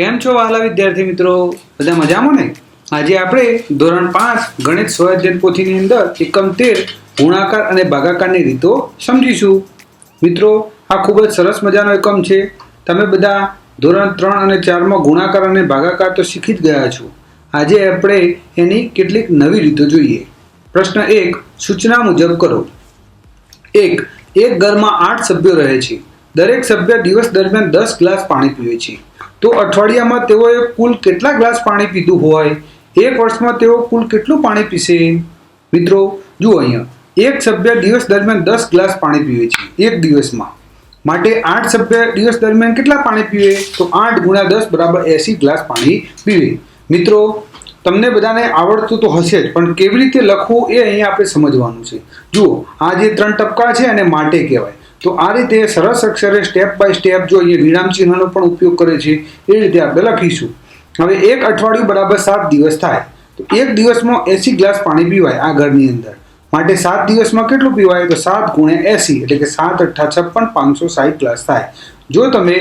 કેમ છો વહાલા વિદ્યાર્થી મિત્રો? બધા મજામાં ને? આજે આપણે ધોરણ પાંચ ગણિત સ્વાધ્યાય પોથીની અંદર એકમ તેર ગુણાકાર અને ભાગાકારની રીતો સમજીશું. મિત્રો, આ ખૂબ જ સરસ મજાનો એકમ છે. તમે બધા ધોરણ ત્રણ અને ચારમાં ગુણાકાર અને ભાગાકાર તો શીખી જ ગયા છો. આજે આપણે એની કેટલીક નવી રીતો જોઈએ. પ્રશ્ન એક, સૂચના મુજબ કરો. એક એક ઘરમાં આઠ સભ્યો રહે છે. દરેક સભ્ય દિવસ દરમિયાન દસ ગ્લાસ પાણી પીવે છે. તો અઠવાડિયામાં તેઓએ કુલ કેટલા ગ્લાસ પાણી પીધું હોય? એક વર્ષમાં તેઓ કુલ કેટલું પાણી પીશે? મિત્રો, જુઓ અહીંયા. એક સભ્ય દિવસ દરમિયાન દસ ગ્લાસ પાણી પીવે છે, એક દિવસમાં. માટે આઠ સભ્ય દિવસ દરમિયાન કેટલા પાણી પીવે? તો આઠ ગુણ્યા દસ બરાબર એસી ગ્લાસ પાણી પીવે. મિત્રો, તમને બધાને આવડતું તો હશે જ, પણ કેવી રીતે લખવું એ અહીંયા આપણે સમજવાનું છે. જુઓ, આ જે ત્રણ ટપકા છે અને માટે કહેવાય. તો આ રીતે સરસ અક્ષરે સ્ટેપ બાય સ્ટેપ જો અહીંયા વિરામ ચિહ્નનો પણ ઉપયોગ કરે છે, એ રીતે આપણે લખીશું. હવે એક અઠવાડિયું બરાબર સાત દિવસ થાય, તો એક દિવસમાં એસી ગ્લાસ પાણી પીવાય આ ઘરની અંદર. માટે સાત દિવસમાં કેટલું પીવાય? તો સાત ગુણ્યા એસી, એટલે કે સાત અઠ્ઠા છપ્પન પાંચસો સાઠ ગ્લાસ થાય. જો તમે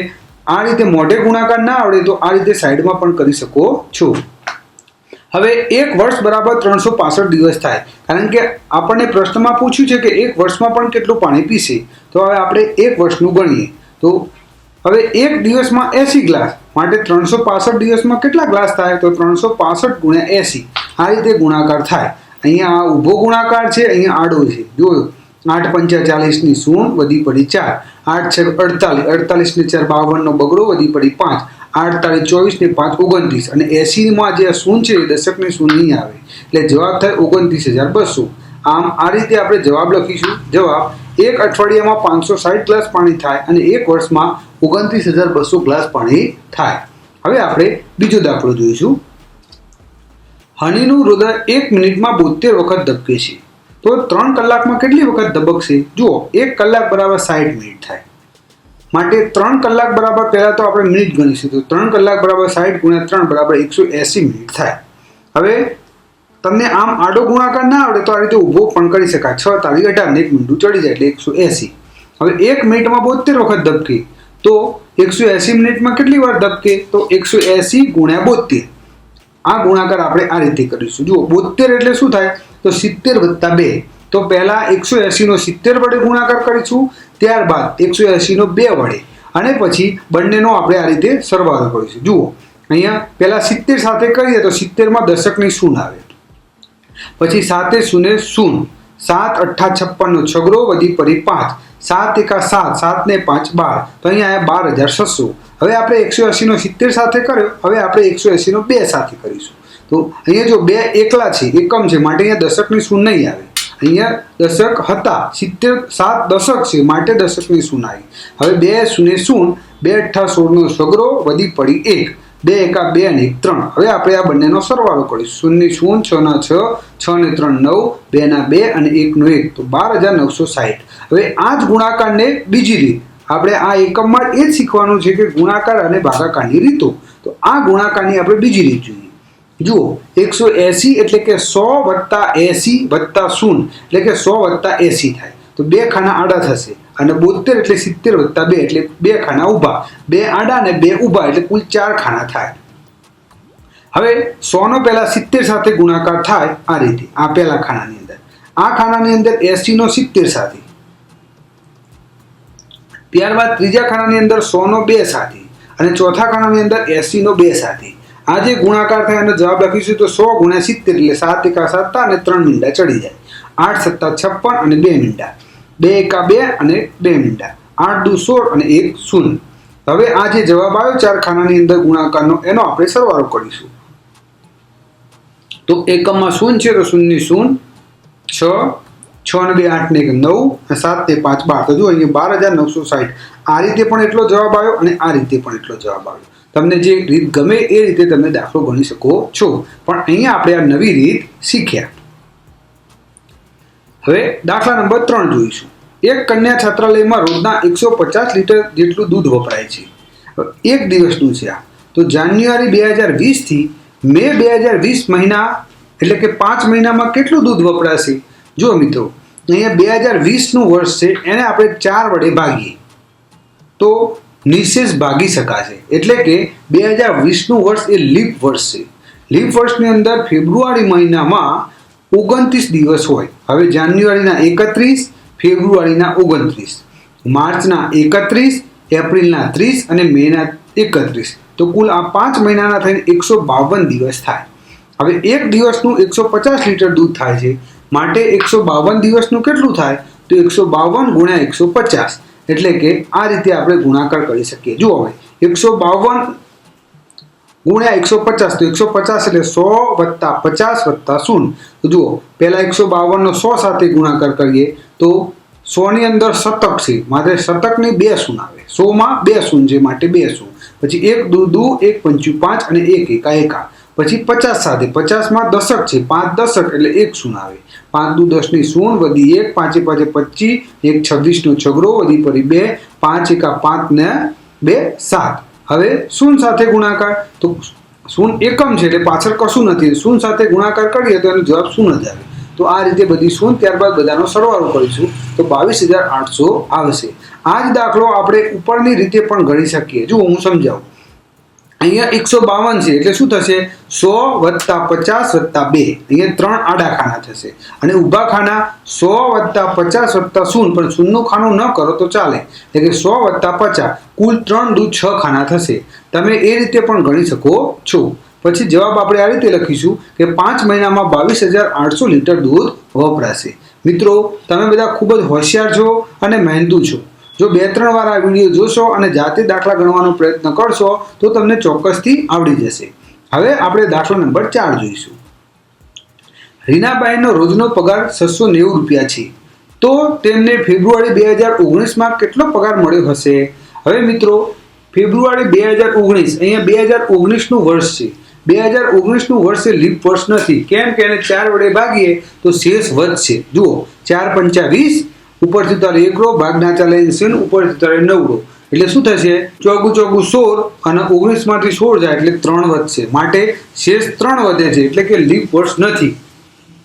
આ રીતે મોઢે ગુણાકાર ના આવડે તો આ રીતે સાઈડમાં પણ કરી શકો છો. હવે એક વર્ષ બરાબર ત્રણસો પાસઠ દિવસ થાય. કારણ કે આપણને પ્રશ્નમાં પૂછ્યું છે કે એક વર્ષમાં પણ કેટલું પાણી પીશે? તો હવે આપણે એક વર્ષનું ગણીએ. તો હવે એક દિવસમાં એસી ગ્લાસ, માટે ત્રણસો પાસઠ દિવસમાં કેટલા ગ્લાસ થાય? તો ત્રણસો પાસઠ ગુણ્યા એસી. આ રીતે ગુણાકાર થાય. અહીંયા આ ઊભો ગુણાકાર છે, અહીંયા આડો છે. જોયો આઠ પંચા ચાલીસની સૂણ વધી પડી ચાર. આઠ છ અડતાલીસ, અડતાલીસને ચાર બાવનનો બગડો વધી પડી પાંચ. આડતાલીસ ચોવીસ ને પાંચ ઓગણત્રીસ. અને એસીમાં જે શૂન છે એ દશકની શૂન નહીં આવે. એટલે જવાબ થાય ઓગણત્રીસ હજાર બસો. આમ આ રીતે આપણે જવાબ લખીશું. જવાબ, એક અઠવાડિયામાં પાંચસો સાઠ ગ્લાસ પાણી થાય અને એક વર્ષમાં ઓગણત્રીસ હજાર બસો ગ્લાસ પાણી થાય. હવે આપણે બીજો દાખલો જોઈશું. હનીનું હૃદય એક મિનિટમાં બોતેર વખત ધબકે છે. તો ત્રણ કલાકમાં કેટલી વખત ધબકશે? જુઓ, એક કલાક બરાબર સાઠ મિનિટ થાય. માટે ત્રણ કલાક બરાબર પહેલાં તો આપણે મિનિટ ગણીશું તો ત્રણ કલાક બરાબર સાઠ ગુણ્યા ત્રણ બરાબર એકસો એંસી મિનિટ થાય. હવે તમને આમ આડો ગુણાકાર ના આવડે તો આ રીતે ઊભો પણ કરી શકાય. છ તારીખ અઢાર એક મિનિટ ચડી જાય એટલે એકસો એંસી. હવે એક મિનિટમાં બોતેર વખત ધબકે તો એકસો એંસી મિનિટમાં કેટલી વાર ધબકે? તો એકસો એંસી ગુણ્યા બોતેર. આ ગુણાકાર આપણે આ રીતે કરીશું. જુઓ, બોતેર એટલે શું થાય? તો સિત્તેર વત્તા બે. તો પહેલાં એકસો એંસીનો સિત્તેર વડે ગુણાકાર કરીશું. ત્યારબાદ એકસો એંશીનો બે વડે. અને પછી બંનેનો આપણે આ રીતે સરવાળો કરીશું. જુઓ, અહીંયા પહેલાં સિત્તેર સાથે કરીએ તો સિત્તેરમાં દશકની શૂન આવે. પછી સાતે શૂન્ય શૂન સાત અઠ્ઠા છપ્પનનો છગડો વધી પડી પાંચ. સાત એકા સાત સાત ને પાંચ બાર. તો અહીંયા બાર હજાર છસો. હવે આપણે એકસો એંશીનો સિત્તેર સાથે કર્યો. હવે આપણે એકસો એંશીનો બે સાથે કરીશું. તો અહીંયા જો બે એકલા છે, એકમ છે, માટે અહીંયા દશકની શૂન નહીં આવે. અહીંયા દશક હતા, સિત્તેર, સાત દશક છે, માટે દશકની સુનાઈ. હવે બે શૂન્ય શૂન બે અઠ્ઠા સોળનો સગરો વધી પડી એક, બે એકા બે અને એક ત્રણ. હવે આપણે આ બંનેનો સરવાળો કરીશું. શૂન્ય શૂન્ય, છ ના છ છ ને ત્રણ નવ, બે ના બે અને એકનો એક. તો બાર હજાર નવસો સાઠ હવે આ જ ગુણાકારને બીજી રીત. આપણે આ એકમમાં એ જ શીખવાનું છે કે ગુણાકાર અને ભાગાકારની રીતો. તો આ ગુણાકારની આપણે બીજી રીત જોઈએ. જુઓ, એકસો એસી એટલે કે સો વત્તા એસી વત્તા શૂન એટલે કે સો વત્તા એસી થાય. તો બે ખાના આડા થશે અને બોતેર એટલે સિત્તેર વત્તા બે એટલે બે ખાના ઊભા. બે આડા ને બે ઊભા એટલે કુલ ચાર ખાના થાય. હવે સોનો પહેલા સિત્તેર સાથે ગુણાકાર થાય આ રીતે, આ પહેલા ખાનાની અંદર. આ ખાનાની અંદર એંસીનો સિત્તેર સાથે. ત્યારબાદ ત્રીજા ખાનાની અંદર સોનો બે સાથે. અને ચોથા ખાનાની અંદર એંસીનો બે સાથે. આ જે ગુણાકાર થાય એનો જવાબ લખીશું તો સો ગુણ્યા સિત્તેર એટલે સાત એકા સત્તા અને ત્રણ મીંડા ચડી જાય. આઠ સત્તા છપ્પન અને બે મીંડા. બે એકા બે અને બે મીંડા. આઠ દુ સોળ અને એક શૂન્ય. હવે આ જે જવાબ આવ્યો ચાર ખાનાની અંદર ગુણાકારનો, એનો આપણે સરવાળો કરીશું. તો એકમમાં શૂન્ય છે તો શૂન્ય શૂન્ય, છ છ ને બે આઠ ને એક નવ, અને સાત તે પાંચ બાર. તો જો અહીંયા બાર હજાર નવસો સાઠ આ રીતે પણ એટલો જવાબ આવ્યો અને આ રીતે પણ એટલો જવાબ આવ્યો. તમને જે રીત ગમે એ રીતે તમે દાખલો ગણી શકો છો. પણ અહીંયા આપણે આ નવી રીત શીખ્યા. હવે દાખલા નંબર ત્રણ જોઈશું. એક કન્યા છાત્રાલયમાં રોજના એકસો પચાસ લીટર જેટલું દૂધ વપરાય છે. એક દિવસનું છે આ. તો જાન્યુઆરી બે હજાર વીસથી મે બે હજાર વીસ મહિના એટલે કે પાંચ મહિનામાં કેટલું દૂધ વપરાશે? જો મિત્રો, અહીંયા બે હજાર વીસનું વર્ષ છે, એને આપણે ચાર વડે ભાગીએ. તો નિશેષ ભાગી શકાશે. એટલે કે બે હજાર વીસનું વર્ષ એ લીપ વર્ષ છે. લીપ વર્ષની અંદર ફેબ્રુઆરી મહિનામાં ઓગણત્રીસ દિવસ હોય. હવે જાન્યુઆરીના એકત્રીસ, ફેબ્રુઆરીના ઓગણત્રીસ. માર્ચના એકત્રીસ, એપ્રિલના ત્રીસ અને મેના એકત્રીસ. તો કુલ આ પાંચ મહિનાના થઈને એકસો બાવન દિવસ થાય. હવે એક દિવસનું એકસો પચાસ લીટર દૂધ થાય છે. માટે એકસો બાવન દિવસનું કેટલું થાય? તો એકસો બાવન ગુણ્યા એકસો પચાસ. એટલે કે આ રીતે આપણે ગુણાકાર કરી શકીએ. જુઓ હવે, એકસો બાવન ગુણ્યા એકસો પચાસ, તો એકસો પચાસ એટલે સો વત્તા પચાસ વત્તા શૂન્ય. તો જુઓ, પહેલાં એકસો બાવનનો સો સાથે ગુણાકાર કરીએ, તો સોની અંદર શતક છે. માટે શતકની બે શૂન આવે. સોમાં બે શૂન છે માટે બે શૂન પછી એક દુ દુ, એક પંચું પાંચ અને એક એકા એકા પછી પચાસ સાથે પચાસમાં દશક છે. પાંચ દશક એટલે એક શૂન આવે. પાંચ દુ દસની શૂન વધી એક, પાંચે પાંચે પચીસ, એક છવ્વીસનો છગડો વધી પડી બે, પાંચ એકા પાંચ ને બે સાત. હવે શૂન સાથે ગુણાકાર. તો શૂન એકમ છે એટલે પાછળ કશું નથી. શૂન સાથે ગુણાકાર કરીએ તો એનો જવાબ શૂન જ આવે. તો આ રીતે બધી શૂન ત્યારબાદ બધાનો સરવાળો કરીશું. તો બાવીસ હજાર આઠસો આવશે. આ જ દાખલો આપણે ઉપરની રીતે પણ ગણી શકીએ. જો હું સમજાવું. અહીંયા એકસો બાવન છે, એટલે શું થશે? સો વત્તા પચાસ વત્તા બે. અહીંયા ત્રણ આડા ખાના થશે. અને ઊભા ખાના સો વત્તા પચાસ વત્તા શૂન્ય, પણ શૂન્યનું ખાનું ન કરો તો ચાલે. એટલે કે સો વત્તા પચાસ, કુલ ત્રણ દૂધ છ ખાના થશે. તમે એ રીતે પણ ગણી શકો છો. પછી જવાબ આપણે આ રીતે લખીશું કે પાંચ મહિનામાં બાવીસ હજાર આઠસો લીટર દૂધ વપરાશે. મિત્રો, તમે બધા ખૂબ જ હોશિયાર છો અને મહેનતુ છો. જો બે ત્રણ વાર આ વીડિયો જોશો અને જાતે દાખલા ગણવાનો પ્રયત્ન કરશો, તો તમને ચોક્કસથી આવડી જશે. હવે આપણે દાખલો નંબર ચાર જોઈશું. રીનાબાઈનો રોજનો પગાર છસો નેવું રૂપિયા છે. તો તેમને ફેબ્રુઆરી બે હજાર ઓગણીસમાં કેટલો પગાર મળ્યો હશે? હવે મિત્રો, ફેબ્રુઆરી બે હજાર ઓગણીસ, અહીંયા બે હજાર ઓગણીસનું વર્ષ છે. બે હજાર ઓગણીસનું વર્ષ એ લીપ વર્ષ નથી. કેમ કે એને ચાર વડે ભાગીએ તો શેષ વધશે જુઓ, ચાર પંચા વીસ ઉપરથી તારે એકડો ભાગના ચાલે શૂન્ય ઉપરથી તારે નવડો એટલે શું થશે? ચોગુ ચોગુ, સોળ અને ઓગણીસમાંથી સોળ જાય એટલે ત્રણ વધશે. માટે શેષ ત્રણ વધે છે, એટલે કે લીપ વર્ષ નથી.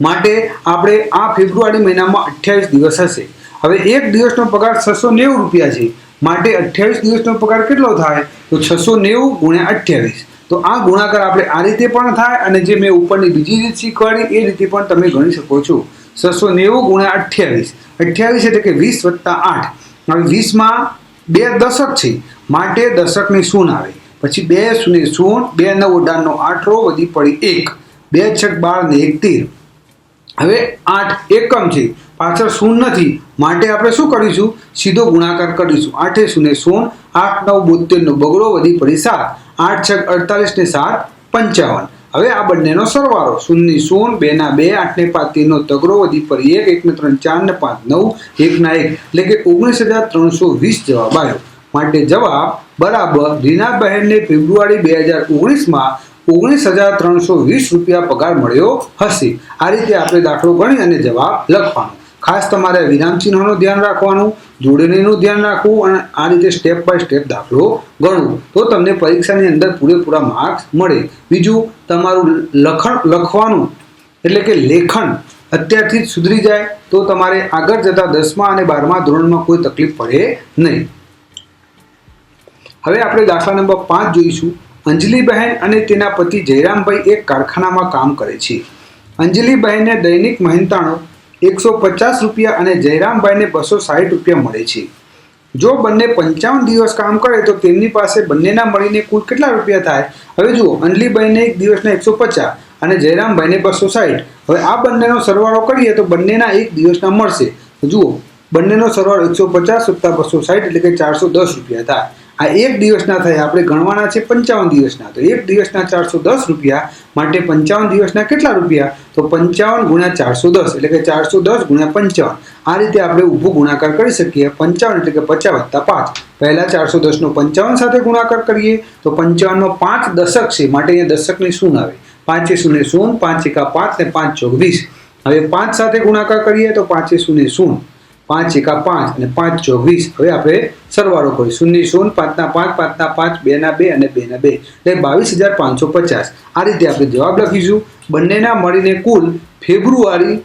માટે આપણે આ ફેબ્રુઆરી મહિનામાં અઠ્યાવીસ દિવસ હશે. હવે એક દિવસનો પગાર છસો નેવું રૂપિયા છે. માટે અઠ્યાવીસ દિવસનો પગાર કેટલો થાય? તો છસો નેવું ગુણ્યા અઠ્યાવીસ. તો આ ગુણાકાર આપણે આ રીતે પણ થાય અને જે મેં ઉપરની બીજી રીત શીખવાડી, એ રીતે પણ તમે ગણી શકો છો. છસો નેવું ગુણ્યા અઠ્યાવીસ. અઠ્યાવીસ એટલે કે વીસ વત્તા આઠ. હવે વીસમાં બે દશક છે. માટે દશકની શૂન આવે પછી બે શૂન્ય શૂન, બે નવ ઉડાનનો આઠરો, વધી પડી એક. બે છક બાર ને એક તેર. હવે આઠ એકમ છે. પાછળ શૂન નથી. માટે આપણે શું કરીશું? સીધો ગુણાકાર કરીશું. આઠે શૂન્ય શૂન, આઠ નવ બોતેરનો બગડો, વધી પડી સાત. આઠ છક અડતાલીસ ને સાત, પંચાવન. હવે આ બંનેનો સરવાળો, શૂન્ય શૂન બે ના બે, આઠ ને પાંચ તેરનો તગડો વધી પર એક એક ને ત્રણ, ચાર ને પાંચ, નવ, એક ના એક, એટલે કે ઓગણીસ હજાર ત્રણસો વીસ જવાબ આવ્યો. માટે જવાબ બરાબર રીનાબહેનને ફેબ્રુઆરી બે હજાર ઓગણીસમાં ઓગણીસ હજાર ત્રણસો વીસ રૂપિયા પગાર મળ્યો હશે. આ રીતે આપણે દાખલો ગણી અને જવાબ લખવાનો ખાસ તમારે વિરામ ચિહ્નોનું ધ્યાન રાખવાનું, જોડણીનું ધ્યાન રાખવું અને આ રીતે સ્ટેપ બાય સ્ટેપ દાખલો ગણવું. તો તમને પરીક્ષાની અંદર પૂરેપૂરા માર્ક્સ મળે. બીજું, તમારું લખણ લખવાનું, એટલે કે લેખન અત્યારથી જ સુધરી જાય. તો તમારે આગળ જતા દસમા અને બારમા ધોરણમાં કોઈ તકલીફ પડે નહીં. હવે આપણે દાખલા નંબર પાંચ જોઈશું. અંજલિબહેન અને તેના પતિ જયરામભાઈ એક કારખાનામાં કામ કરે છે. અંજલિબહેનને દૈનિક મહેનતાણો એકસો પચાસ રૂપિયા અને જયરામભાઈને બસો સાઠ રૂપિયા મળે છે. જો બંને પંચાવન દિવસ કામ કરે તો તેમની પાસે બંનેના મળીને કુલ કેટલા રૂપિયા થાય? હવે જુઓ અંજલીભાઈને એક દિવસના એકસો પચાસ અને જયરામભાઈને બસો સાઠ હવે આ બંનેનો સરવાળો કરીએ તો બંનેના એક દિવસના મળશે. જુઓ, બંનેનો સરવાળો એકસો પચાસ સત્તા બસો સાઠ એટલે કે ચારસો દસ રૂપિયા થાય. આ એક દિવસના થાય, આપણે ગણવાના છે પંચાવન દિવસના. તો એક દિવસના ચારસો દસ રૂપિયા, માટે પંચાવન દિવસના કેટલા રૂપિયા? તો પંચાવન ગુણ્યા ચારસો દસ, એટલે કે ચારસો દસ ગુણ્યા પંચાવન. આ રીતે આપણે ઊભો ગુણાકાર કરી શકીએ. પંચાવન એટલે કે પચાસ વત્તા પાંચ પહેલા ચારસો દસનો પંચાવન સાથે ગુણાકાર કરીએ, તો પંચાવનમાં પાંચ દશક છે. માટે અહીંયા દશકની શૂન આવે. પાંચે શૂન્ય શૂન પાંચ એકા પાંચ ને પાંચ ચોક વીસ. હવે પાંચ સાથે ગુણાકાર કરીએ તો પાંચે શૂન્ય શૂન પાંચ એકા પાંચ અને પાંચ ચોવીસ. હવે આપણે સરવાળો કરીએ શૂન્ય શૂન્ય, પાંચના પાંચ પાંચના પાંચ, બેના બે અને બેના બે. એટલે બાવીસ હજાર પાંચસો પચાસ. આ રીતે આપણે જવાબ લખીશું. બંનેના મળીને કુલ ફેબ્રુઆરી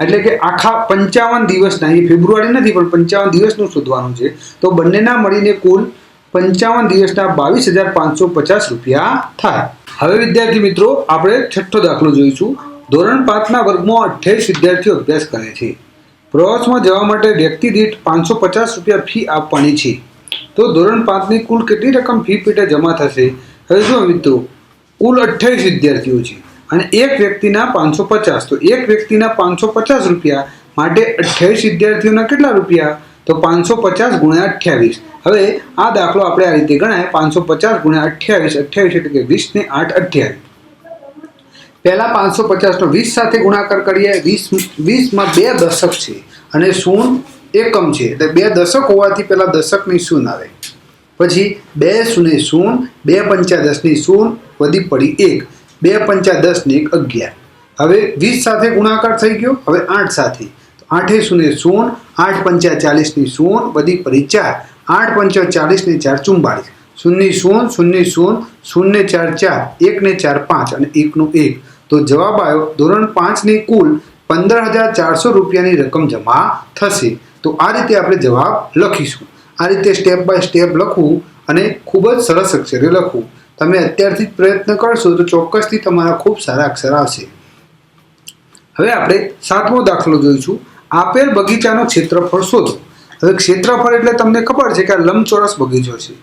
એટલે કે આખા પંચાવન દિવસના. એ ફેબ્રુઆરી નથી, પણ પંચાવન દિવસનું શોધવાનું છે. તો બંનેના મળીને કુલ પંચાવન દિવસના બાવીસ હજાર પાંચસો પચાસ રૂપિયા થાય. હવે વિદ્યાર્થી મિત્રો, આપણે છઠ્ઠો દાખલો જોઈશું. ધોરણ પાંચના વર્ગમાં અઠ્યાવીસ વિદ્યાર્થીઓ અભ્યાસ કરે છે. પ્રવાસમાં જવા માટે વ્યક્તિ દીઠ પાંચસો પચાસ રૂપિયા ફી આપવાની છે. તો ધોરણ પાંચની કુલ કેટલી રકમ ફી પેટે જમા થશે? હવે જો મિત્રો, કુલ અઠ્યાવીસ વિદ્યાર્થીઓ છે અને એક વ્યક્તિના પાંચસો પચાસ. તો એક વ્યક્તિના પાંચસો પચાસ રૂપિયા માટે અઠ્યાવીસ વિદ્યાર્થીઓના કેટલા રૂપિયા? તો પાંચસો પચાસ ગુણ્યા અઠ્યાવીસ. હવે આ દાખલો આપણે આ રીતે ગણાય. પાંચસો પચાસ ગુણ્યા અઠ્યાવીસ અઠ્યાવીસ એટલે કે વીસને આઠ અઠ્યાવીસ. પહેલાં પાંચસો પચાસનો વીસ સાથે ગુણાકાર કરીએ. વીસ, વીસમાં બે દશક છે. અને સૂન એકમ છે. એટલે બે દશક હોવાથી પહેલાં દશકની સૂન આવે. પછી બે શૂન્ય શૂન બે પંચા દસની શૂન વધી પડી એક. બે પંચા દસની એક અગિયાર. હવે વીસ સાથે ગુણાકાર થઈ ગયો. હવે આઠ સાથે. આઠે શૂન્ય શૂન આઠ પંચા ચાલીસની શૂન વધી પડી ચાર. આઠ પંચા ચાલીસને ચાર ચુમ્બાળીસ શૂન્ય શૂન શૂન્ય શૂન શૂન્ય ચાર ચાર, એકને ચાર પાંચ અને એકનું એક. તો જવાબ આવ્યો ધોરણ પાંચની કુલ પંદર હજાર ચારસો રૂપિયાની રકમ જમા થશે. તો આ રીતે આપણે જવાબ લખીશું. આ રીતે સ્ટેપ બાય સ્ટેપ લખવું અને ખૂબ જ સરસ અક્ષરે લખવું. તમે અત્યારથી જ પ્રયત્ન કરશો તો ચોક્કસથી તમારા ખૂબ સારા અક્ષર આવશે. હવે આપણે સાતમો દાખલો જોઈશું. આપેલ બગીચાનો ક્ષેત્રફળ શોધો. હવે ક્ષેત્રફળ એટલે તમને ખબર છે કે આ લંબચોરસ બગીચો છે.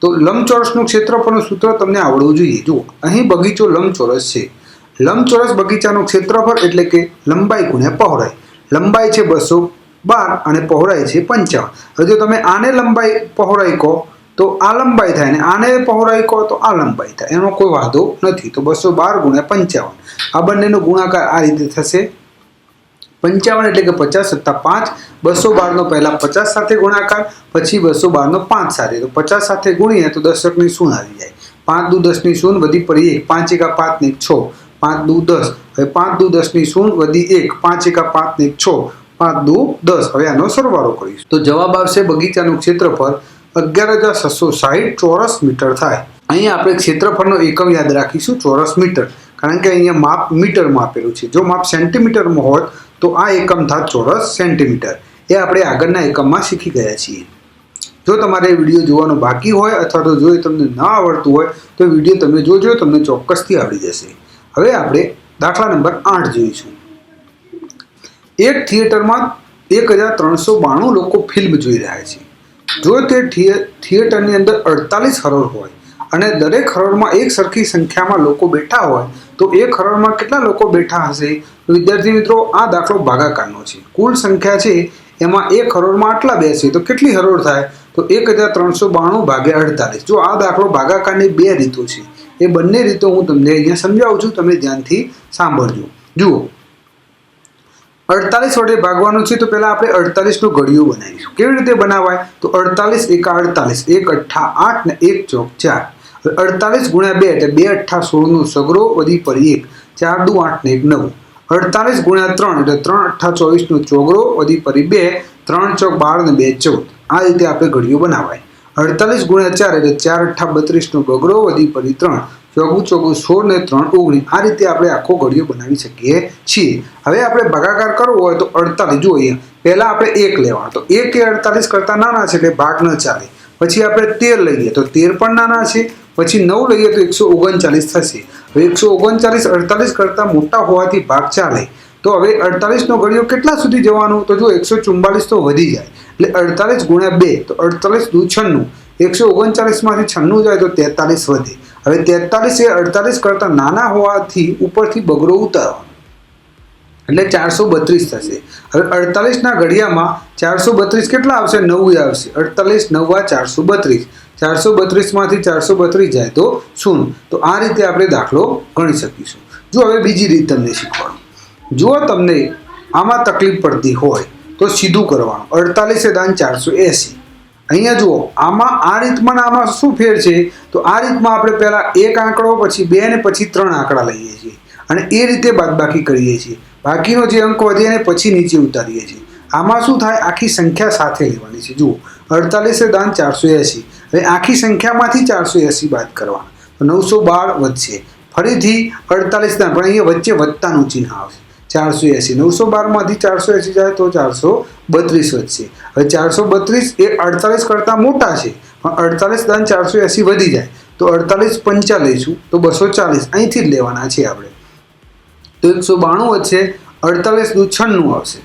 તો લંબચોરસનું ક્ષેત્રફળનું સૂત્ર તમને આવડવું જોઈએ. જુઓ, અહીં બગીચો લંબચોરસ છે. લંબચોરસ બગીચાનું ક્ષેત્રફળ એટલે કે લંબાઈ ગુણ્યા પહોળાઈ. લંબાઈ છે બસો બાર અને પહોળાઈ છે પંચાવન. હવે જો તમે આને લંબાઈ પહોળાઈ કહો, તો આ લંબાઈ થાય ને આને પહોળાઈ કહો, તો આ લંબાઈ થાય. એનો કોઈ વાંધો નથી. તો બસો બાર ગુણ્યા પંચાવન. આ બંનેનો ગુણાકાર આ રીતે થશે. પંચાવન એટલે કે પચાસ સત્તા પાંચ. બસો બારનો પહેલાં પચાસ સાથે ગુણાકાર, પછી બસો બારનો પાંચ સાથે. તો પચાસ સાથે ગુણીએ તો દશકની શૂન આવી જાય. પાંચ દુ દસની શૂન વધી પડી એક પાંચ એકા પાંચ ને છ. પાંચ દુ દસ. હવે પાંચ દુ દસની શૂન વધી એક? પાંચ એકા પાંચ ને એક છ. પાંચ દુ દસ. હવે આનો સરવાળો કરીશું. તો જવાબ આવશે બગીચાનું ક્ષેત્રફળ અગિયાર હજાર છસો સાહીઠ ચોરસ મીટર થાય. અહીંયા આપણે ક્ષેત્રફળનો એકમ યાદ રાખીશું, ચોરસ મીટર. કારણ કે અહીંયા માપ મીટરમાં આપેલું છે. જો માપ સેન્ટીમીટરમાં હોત, તો આ એકમ થાય ચોરસ સેન્ટીમીટર. એ આપણે આગળના એકમમાં શીખી ગયા છીએ. જો તમારે વીડિયો જોવાનો બાકી હોય, અથવા તો જો એ તમને ન આવડતું હોય, તો વીડિયો તમે જોજો, તમને ચોક્કસથી આવડી જશે. હવે આપણે દાખલા નંબર આઠ જોઈશું. એક થિયેટરમાં એક હજાર ત્રણસો બાણું લોકો ફિલ્મ જોઈ રહ્યા છે. જો તે થિયે- થિયેટરની અંદર અડતાલીસ હરોળ હોય અને દરેક હરોળમાં એક સરખી સંખ્યામાં લોકો બેઠા હોય, તો એક હરોળમાં કેટલા લોકો બેઠા હશે? વિદ્યાર્થી મિત્રો, આ દાખલો ભાગાકારનો છે. કુલ સંખ્યા છે, એમાં એક હરોળમાં આટલા બેસે, તો કેટલી હરોળ થાય? તો એક હજાર ત્રણસો બાણું ભાગ્યા અડતાલીસ. જો આ દાખલો ભાગાકારની બે રીતો છે એ બંને રીતો હું તમને અહીંયા સમજાવું છું, તમે ધ્યાનથી સાંભળજો. જુઓ. અડતાલીસ વડે ભાગવાનું છે, તો પહેલાં આપણે અડતાલીસનું ઘડિયું બનાવીશું. કેવી રીતે બનાવાય? તો અડતાલીસ એકા અડતાલીસ, એક અઠ્ઠા આઠ ને એક ચોક ચાર. અડતાલીસ ગુણ્યા બે એટલે બે અઠ્ઠા સોળનો સગરો વધી પડી એક, ચાર દુ આઠ ને એક નવ. અડતાલીસ ગુણ્યા ત્રણ એટલે ત્રણ અઠ્ઠા ચોવીસનો ચોગરો વધી પરી બે, ત્રણ ચોક બાર ને બે ચૌદ. આ રીતે આપણે ઘડિયું બનાવાય. અડતાલીસ ગુણ્યા ચાર એટલે ચાર અઠ્ઠા બત્રીસનો બગડો વધી પડી ત્રણ. ચોગું ચોગું સોળ ને ત્રણ ઓગણીસ આ રીતે આપણે આખો ઘડિયો બનાવી શકીએ છીએ. હવે આપણે ભાગાકાર કરવો હોય તો અડતાલીસ અહીંયા પહેલાં આપણે એક લેવાનું. તો એક એ અડતાલીસ કરતાં નાના છે એટલે ભાગ ન ચાલે. પછી આપણે તેર લઈએ. તો તેર પણ નાના છે. પછી નવ લઈએ તો એકસો ઓગણચાલીસ થશે. હવે એકસો ઓગણચાલીસ અડતાલીસ કરતાં મોટા હોવાથી ભાગ ચાલે. તો હવે અડતાલીસનો ઘડિયો કેટલા સુધી જવાનું? તો જો એકસો ચુમ્બાલીસ તો વધી જાય. એટલે અડતાલીસ ગુણ્યા બે, તો અડતાલીસ દુ છન્નું. એકસો ઓગણચાલીસમાંથી છન્નું જાય તો તેતાલીસ વધે. હવે તેતાલીસ એ અડતાલીસ કરતાં નાના હોવાથી ઉપરથી બગડો ઉતારવાનો. એટલે ચારસો બત્રીસ થશે. હવે અડતાલીસના ઘડિયામાં ચારસો બત્રીસ કેટલા આવશે? નવું આવશે. અડતાલીસ, નવા ચારસો બત્રીસ. ચારસો બત્રીસમાંથી ચારસો બત્રીસ જાય તો શૂન્ય. તો આ રીતે આપણે દાખલો ગણી શકીશું. જો હવે બીજી રીત તમને શીખવાડું. જો તમને આમાં તકલીફ પડતી હોય તો સીધું કરવાનું. અડતાલીસે દાન ચારસો એંસી. અહીંયા જુઓ, આમાં આ રીતમાં આમાં શું ફેર છે? તો આ રીતમાં આપણે પહેલાં એક આંકડો, પછી બે ને પછી ત્રણ આંકડા લઈએ છીએ. અને એ રીતે બાદબાકી કરીએ છીએ. બાકીનો જે અંક વધે એને પછી નીચે ઉતારીએ છીએ. આમાં શું થાય? આખી સંખ્યા સાથે લેવાની છે. જુઓ, અડતાલીસે દાન ચારસો એંસી. હવે આખી સંખ્યામાંથી ચારસો એંસી બાદ કરવાના. તો નવસો બાર વધશે. ફરીથી અડતાલીસ દાન પણ અહીંયા વચ્ચે વધતાનું ચિહ્ન આવશે. ચારસો એંસી. નવસો બારમાંથી ચારસો એંસી જાય તો ચારસો બત્રીસ વધશે. હવે ચારસો બત્રીસ એ અડતાલીસ કરતાં મોટા છે. પણ અડતાલીસ દાન ચારસો એંસી વધી જાય. તો અડતાલીસ પંચા લઈશું તો બસો ચાલીસ. અહીંથી જ લેવાના છે આપણે. તો એકસો બાણું વધશે. અડતાલીસ દુ છન્નું આવશે.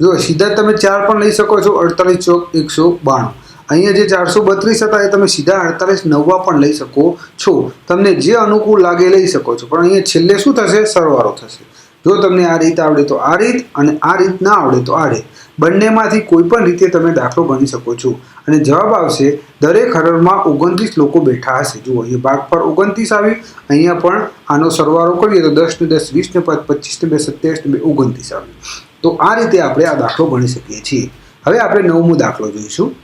જો સીધા તમે ચાર પણ લઈ શકો છો. અડતાલીસ ચોક એકસો બાણું. અહીંયા જે ચારસો બત્રીસ હતા એ તમે સીધા અડતાલીસ નવ્વા પણ લઈ શકો છો. તમને જે અનુકૂળ લાગે લઈ શકો છો. પણ અહીંયા છેલ્લે શું થશે? સરવાળો થશે. જો તમને આ રીત આવડે તો આ રીત અને આ રીત ના આવડે તો આ રીત. બંનેમાંથી કોઈ પણ રીતે તમે દાખલો ગણી શકો છો. અને જવાબ આવશે, દરેક હરોળમાં ઓગણત્રીસ લોકો બેઠા હશે. જુઓ, અહીંયા ભાગ પર ઓગણત્રીસ આવ્યું. અહીંયા પણ આનો સરવાળો કરીએ તો દસ ને દસ, વીસ ને પાંચ, પચીસ ને બે, સત્યાવીસ ને બે, ઓગણત્રીસ આવ્યું. તો આ રીતે આપણે આ દાખલો ગણી શકીએ છીએ. હવે આપણે નવમો દાખલો જોઈશું.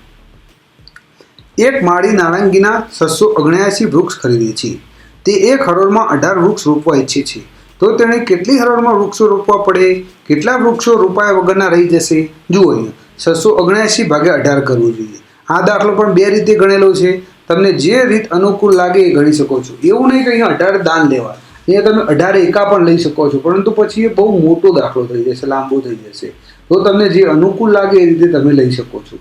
એક માળી નારંગીના છસો ઓગણ્યાસી વૃક્ષ ખરીદે છે તે એક હરોળમાં અઢાર વૃક્ષ રોપવા ઈચ્છે છે. તો તેણે કેટલી હરોળમાં વૃક્ષો રોપવા પડે? કેટલા વૃક્ષો રોપાયા વગરના રહી જશે? જુઓ અહીંયા, છસો ઓગણ્યાસી ભાગે અઢાર કરવું જોઈએ. આ દાખલો પણ બે રીતે ગણેલો છે. તમને જે રીત અનુકૂળ લાગે એ ગણી શકો છો. એવું નહીં કે અહીંયા અઢાર દાન લેવા. અહીંયા તમે અઢાર એકા પણ લઈ શકો છો. પરંતુ પછી એ બહુ મોટો દાખલો થઈ જશે, લાંબો થઈ જશે. તો તમને જે અનુકૂળ લાગે એ રીતે તમે લઈ શકો છો.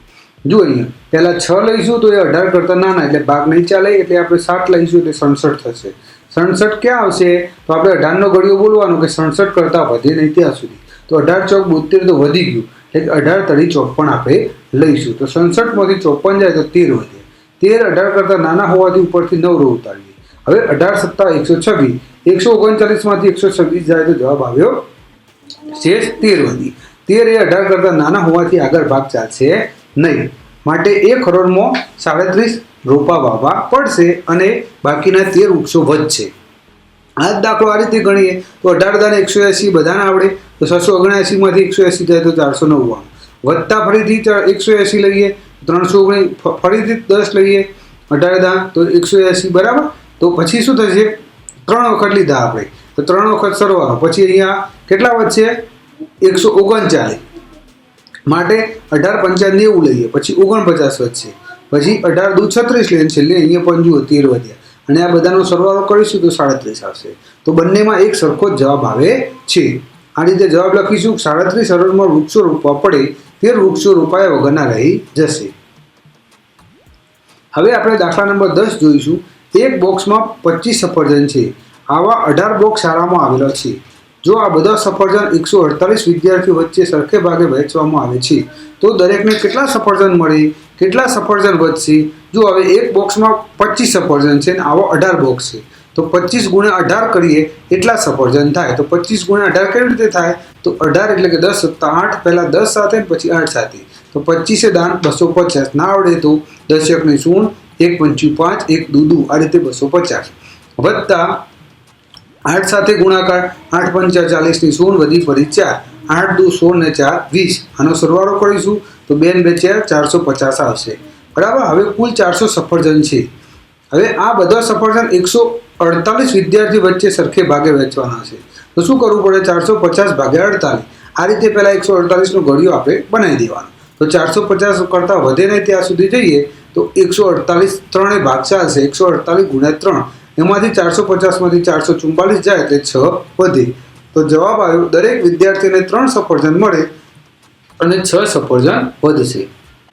જો અહીંયા, પહેલાં છ લઈશું તો એ અઢાર કરતાં નાના, એટલે ભાગ નહીં ચાલે, એટલે આપણે સાત લઈશું એટલે સડસઠ થશે. સડસઠ ક્યાં આવશે? તો આપણે અઢારનો ઘડિયો બોલવાનો કે સડસઠ કરતાં વધે નહીં ત્યાં સુધી. તો અઢાર ચોક બોતેર તો વધી ગયું. એટલે અઢાર તળી ચોપન આપણે લઈશું. તો સડસઠમાંથી ચોપન જાય તો તેર વધે. તેર અઢાર કરતાં નાના હોવાથી ઉપરથી નવ રો ઉતારીએ. હવે અઢાર સત્તા એકસો છવ્વીસ. એકસો ઓગણચાલીસમાંથી એકસો છવ્વીસ જાય તો જવાબ આવ્યો શેષ તેર વધી. તેર એ અઢાર કરતાં નાના હોવાથી આગળ ભાગ ચાલશે નહીં. માટે એક કરોડમાં સાડત્રીસ રોપા વાવવા પડશે અને બાકીના તેર વૃક્ષો વધશે. આ જ દાખલો આ રીતે ગણીએ. તો અઢાર દાન એકસો એંસી બધાને આવડે. તો છસો ઓગણએંસીમાંથી એકસો એંસી થાય તો ચારસો નવ્વાણું. વધતા ફરીથી એકસો એંસી લઈએ. ત્રણસો ઓગણી ફરીથી દસ લઈએ. અઢાર દા, તો એકસો એંસી બરાબર. તો પછી શું થશે? ત્રણ વખત લીધા આપણે. તો ત્રણ વખત સરવાળો. પછી અહીંયા કેટલા વધશે? એકસો ઓગણચાલીસ માટે અઢાર પંચા નેવું લઈએ. પછી ઓગણપચાસ વધશે. પછી અઢાર દુ છત્રીસ લઈને છેલ્લે અહીંયા પણ જુઓ તેર વધ્યા અને આ બધાનો સરવાળો કરીશું તો સાડત્રીસ આવશે. તો બંનેમાં એક સરખો જ જવાબ આવે છે. આ રીતે જવાબ લખીશું, સાડત્રીસ હરોળમાં વૃક્ષો રોપવા પડે, તે વૃક્ષો રોપાયા વગરના રહી જશે. હવે આપણે દાખલા નંબર દસ જોઈશું. એક બોક્સમાં પચીસ સફરજન છે. આવા અઢાર બોક્સ શાળામાં આવેલા છે. જો આ બધા સફરજન એકસો અડતાલીસ વિદ્યાર્થીઓ વચ્ચે સરખે ભાગે વહેંચવામાં આવે છે, તો દરેકને કેટલા સફરજન મળે? કેટલા સફરજન વધશે જો હવે એક બોક્સમાં પચીસ સફરજન છે ને આવો અઢાર બોક્સ છે. તો પચીસ ગુણ્યા અઢાર કરીએ, એટલા સફરજન થાય. તો પચીસ ગુણ્યા અઢાર કેવી રીતે થાય? તો અઢાર એટલે કે દસ, સત્તા આઠ, પહેલાં દસ સાથે પછી આઠ સાથે. તો પચીસે દાન બસો પચાસ. ના આવડે તો દસ એકની શૂન્ય એક પંચું પાંચ, એક દૂધું આ રીતે બસો પચાસ. વત્તા આઠ સાથે ગુણાકાર, આઠ પંચા ચાલીસની સૂણ વધી ફરી ચાર. આઠ દુ સોળ ને ચાર વીસ. આનો સરવાળો કરીશું તો બેન બે ચાર ચારસો પચાસ આવશે. બરાબર? હવે કુલ ચારસો સફરજન છે. હવે આ બધા સફરજન એકસો અડતાલીસ વિદ્યાર્થી વચ્ચે સરખે ભાગે વહેંચવાના છે. તો શું કરવું પડે? ચારસો પચાસ ભાગ્યા અડતાલીસ. આ રીતે પહેલાં એકસો અડતાલીસનો ઘડિયો આપણે બનાવી દેવાનો. તો ચારસો પચાસ કરતાં વધે નહીં ત્યાં સુધી જઈએ તો એકસો અડતાલીસ ત્રણે ભાગશા હશે. એકસો અડતાલીસ ગુણ્યા ત્રણ. એમાંથી ચારસો પચાસમાંથી ચારસો ચુમ્માલીસ જાય એટલે છ વધે. તો જવાબ આવ્યો, દરેક વિદ્યાર્થીને ત્રણ સફરજન મળે અને છ સફરજન વધશે.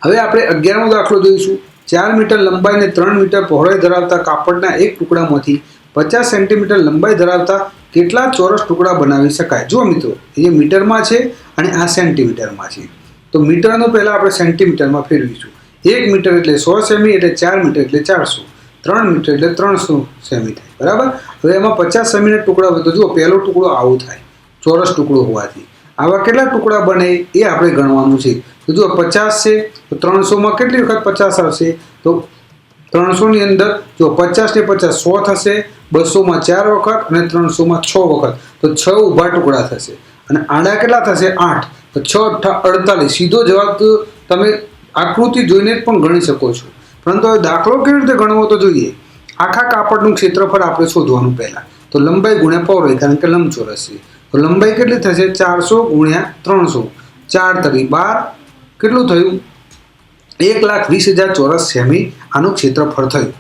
હવે આપણે અગિયારમો દાખલો જોઈશું. ચાર મીટર લંબાઈ અને ત્રણ મીટર પહોળાઈ ધરાવતા કાપડના એક ટુકડામાંથી પચાસ સેન્ટીમીટર લંબાઈ ધરાવતા કેટલા ચોરસ ટુકડા બનાવી શકાય? જો મિત્રો, એ મીટરમાં છે અને આ સેન્ટીમીટરમાં છે. તો મીટરનો પહેલાં આપણે સેન્ટીમીટરમાં ફેરવીશું. એક મીટર એટલે સો સેમી, એટલે ચાર મીટર એટલે ચારસો. ત્રણ મીટર એટલે ત્રણસો સેમી થાય. બરાબર? હવે એમાં પચાસ સેમીના ટુકડા હોય તો જુઓ, પહેલો ટુકડો આવો થાય. ચોરસ ટુકડો હોવાથી. આવા કેટલા ટુકડા બને એ આપણે ગણવાનું છે. તો જુઓ, પચાસ છે, તો ત્રણસોમાં કેટલી વખત પચાસ આવશે? તો ત્રણસોની અંદર, જો પચાસ પચાસ સો થશે બસોમાં ચાર વખત અને ત્રણસોમાં છ વખત. તો છ ઊભા ટુકડા થશે. અને આડા કેટલા થશે? આઠ. તો છ અઠ્ઠા અડતાલીસ. સીધો જવાબ તમે આકૃતિ જોઈને પણ ગણી શકો છો. પરંતુ હવે દાખલો કેવી રીતે ગણવો તો જોઈએ? આખા કાપડનું ક્ષેત્રફળ આપણે શોધવાનું પહેલાં. તો લંબાઈ ગુણ્યા પહોળાઈ, કારણ કે લંબચોરસ છે. તો લંબાઈ કેટલી થશે? ચારસો ગુણ્યા ત્રણસો. ચાર તરી બાર. કેટલું થયું? એક લાખ વીસ હજાર ચોરસ સેમી આનું ક્ષેત્રફળ થયું.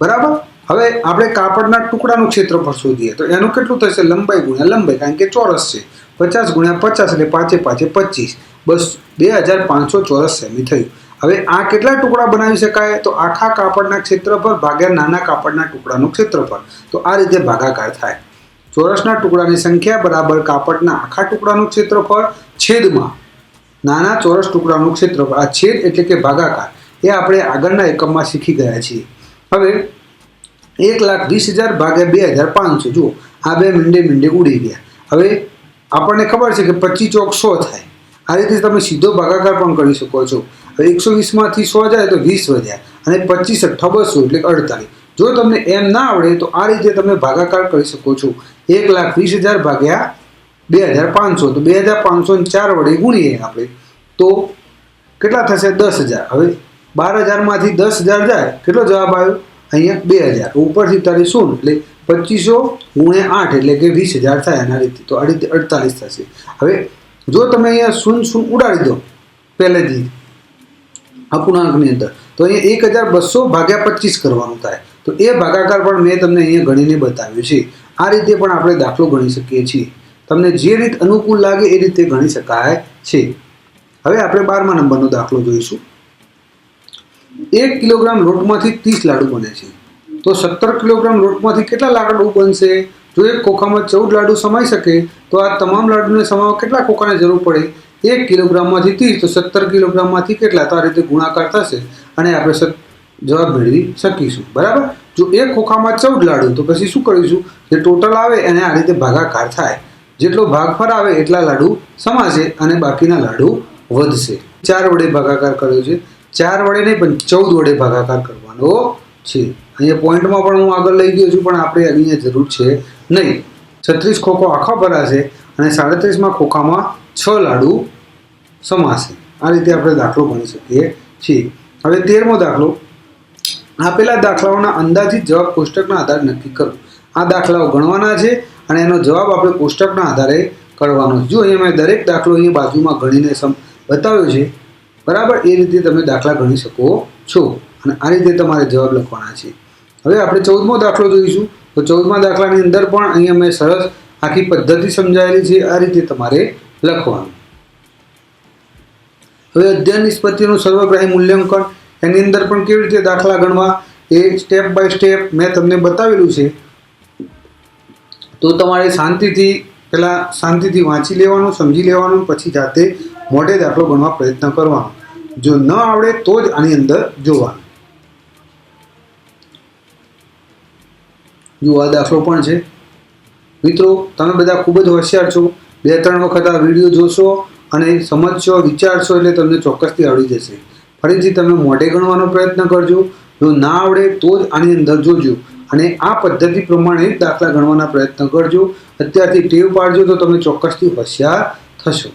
બરાબર? હવે આપણે કાપડના ટુકડાનું ક્ષેત્રફળ શોધીએ. તો એનું કેટલું થશે? લંબાઈ ગુણ્યા લંબાઈ, કારણ કે ચોરસ છે. પચાસ ગુણ્યા પચાસ એટલે પાંચે પાંચે પચીસ. બસ, બે હજાર પાંચસો ચોરસ સેમી થયું. હવે આ કેટલા ટુકડા બનાવી શકાય? તો આખા કાપડના ક્ષેત્રફળ ભાગ્યા નાના કાપડના ટુકડાનું ક્ષેત્રફળ. તો આ રીતે ભાગાકાર થાય. ચોરસના ટુકડાની સંખ્યા બરાબર કાપડના આખા ટુકડાનું ક્ષેત્રફળ છેદમાં નાના ચોરસ ટુકડાનું ક્ષેત્રફળ. આ છેદ એટલે કે ભાગાકાર. એ આપણે આગળના એકમમાં શીખી ગયા છીએ. હવે એક લાખ વીસ હજાર ભાગ્યા બે હજાર પાંચસો. જુઓ, આ બે મીંડે મીંડે ઉડી ગયા. હવે આપણને ખબર છે કે પચીસ ચોક સો થાય. આ રીતે તમે સીધો ભાગાકાર પણ કરી શકો છો. એકસો વીસમાંથી સો જાય તો વીસ વધ્યા અને પચીસ અઠ્ઠા એટલે અડતાલીસ. જો તમને એમ ના આવડે તો આ રીતે તમે ભાગાકાર કરી શકો છો. એક લાખ વીસ હજાર ભાગ્યા બે હજાર પાંચસો. તો બે હજાર પાંચસો ચાર વડે ગુણીએ આપણે. તો કેટલા થશે? દસ હજાર. હવે બાર હજારમાંથી દસ હજાર જાય. કેટલો જવાબ આવ્યો? અહીંયા બે હજાર. ઉપરથી તારી શૂન્ય એટલે પચીસો ગુણ્યા આઠ એટલે કે વીસ હજાર થાય એના રીતે. તો આ રીતે અડતાલીસ થશે. હવે જો તમે અહીંયા શૂન્ય શૂન્ય ઉડાડી દો પહેલેથી અપૂર્ણાંકની અંદર. તો અહીંયા એક હજાર બસો ભાગ્યા પચીસ કરવાનું થાય. તો એ ભાગાકાર પણ મેં તમને અહીંયા ગણીને બતાવ્યું છે. આ રીતે પણ આપણે દાખલો ગણી શકીએ છીએ. તમને જે રીત અનુકૂળ લાગે એ રીતે ગણી શકાય છે. હવે આપણે બારમા નંબરનો દાખલો જોઈશું. એક કિલોગ્રામ લોટમાંથી ત્રીસ લાડુ બને છે. તો સત્તર કિલોગ્રામ લોટમાંથી કેટલા લાડુ બનશે? જો એક ખોખામાં ચૌદ લાડુ સમાઈ શકે, તો આ તમામ લાડુને સમાવવા કેટલા ખોખાની જરૂર પડે? એક કિલોગ્રામમાંથી ત્રીસ, તો સત્તર કિલોગ્રામમાંથી કેટલા? તો આ રીતે ગુણાકાર થશે અને આપણે જવાબ મેળવી શકીશું. બરાબર? જો એક ખોખામાં ચૌદ લાડુ, તો પછી શું કરીશું? જે ટોટલ આવે એને આ રીતે ભાગાકાર થાય. જેટલો ભાગ આવે એટલા લાડુ સમાશે અને બાકીના લાડુ વધશે. ચાર વડે ભાગાકાર કર્યો છે. ચાર વડે નહીં, પણ ચૌદ વડે ભાગાકાર કરવાનો છે. અહીંયા પોઈન્ટમાં પણ હું આગળ લઈ ગયો છું, પણ આપણે અહીંયા જરૂર છે નહીં. છત્રીસ ખોખો આખા ભરાશે અને સાડત્રીસમાં ખોખામાં છ લાડુ સમાશે. આ રીતે આપણે દાખલો ગણી શકીએ છીએ. હવે તેરમો દાખલો. આપેલા દાખલાઓના અંદાજિત જવાબ કોષ્ટકના આધારે નક્કી કરો. આ દાખલાઓ ગણવાના છે અને એનો જવાબ આપણે કોષ્ટકના આધારે કરવાનો જો અહીંયા મેં દરેક દાખલો અહીંયા બાજુમાં ગણીને સમ બતાવ્યો છે, બરાબર એ રીતે તમે દાખલા ગણી શકો છો અને આ રીતે તમારે જવાબ લખવાના છે. હવે આપણે ચૌદમો દાખલો જોઈશું. તો ચૌદમા દાખલાની અંદર પણ અહીંયા મેં સરસ આખી પદ્ધતિ સમજાયેલી છે. આ રીતે તમારે લખવાનું. હવે અધ્યયન નિષ્પત્તિનું સર્વગ્રાહી મૂલ્યાંકન, એની અંદર પણ કેવી રીતે દાખલા ગણવા, એ સ્ટેપ બાય સ્ટેપ મેં તમને બતાવેલું છે. તો તમારે શાંતિથી, પહેલાં શાંતિથી વાંચી લેવાનું, સમજી લેવાનું, પછી જાતે મોઢે દાખલો ગણવા પ્રયત્ન કરવાનો. જો ન આવડે તો જ આની અંદર જોવાનું. જો આ દાખલો પણ છે. મિત્રો, તમે બધા ખૂબ જ હોશિયાર છો. બે ત્રણ વખત આ વીડિયો જોશો અને સમજશો, વિચારશો એટલે તમને ચોક્કસથી આવડી જશે. ફરીથી તમે મોઢે ગણવાનો પ્રયત્ન કરજો. જો ના આવડે તો જ આની અંદર જોજો અને આ પદ્ધતિ પ્રમાણે દાખલા ગણવાના પ્રયત્ન કરજો. અત્યારથી ટેવ પાડજો તો તમે ચોક્કસથી હોશિયાર થશો.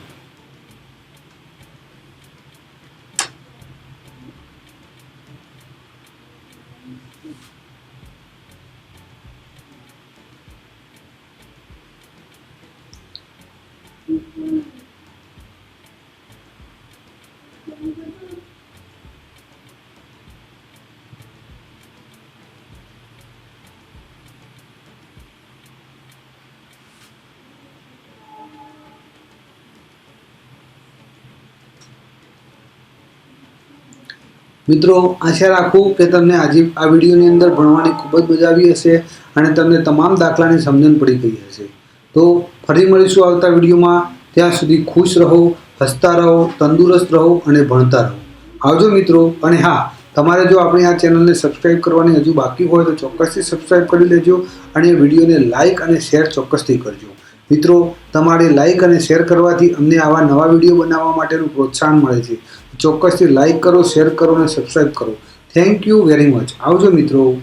મિત્રો, આશા રાખું કે તમને આજે આ વિડીયોની અંદર ભણવાની ખૂબ જ મજા આવી હશે અને તમને તમામ દાખલાની સમજણ પડી ગઈ હશે. તો ફરી મળીશું આવતા વિડીયોમાં. ત્યાં સુધી ખુશ રહો, હસતા રહો, તંદુરસ્ત રહો અને ભણતા રહો. આવજો મિત્રો, અને હા, તમારે જો આપણી આ ચેનલને સબસ્ક્રાઈબ કરવાની હજુ બાકી હોય તો ચોક્કસથી સબસ્ક્રાઈબ કરી લેજો અને વિડીયોને લાઇક અને શેર ચોક્કસથી કરજો. મિત્રો, તમારે લાઇક અને શેર કરવાથી અમને આવા નવા વીડિયો બનાવવા માટેનું પ્રોત્સાહન મળે છે. ચોક્કસથી લાઇક કરો શેર કરો અને સબસ્ક્રાઈબ કરો. થેન્ક યુ વેરી મચ આવજો મિત્રો.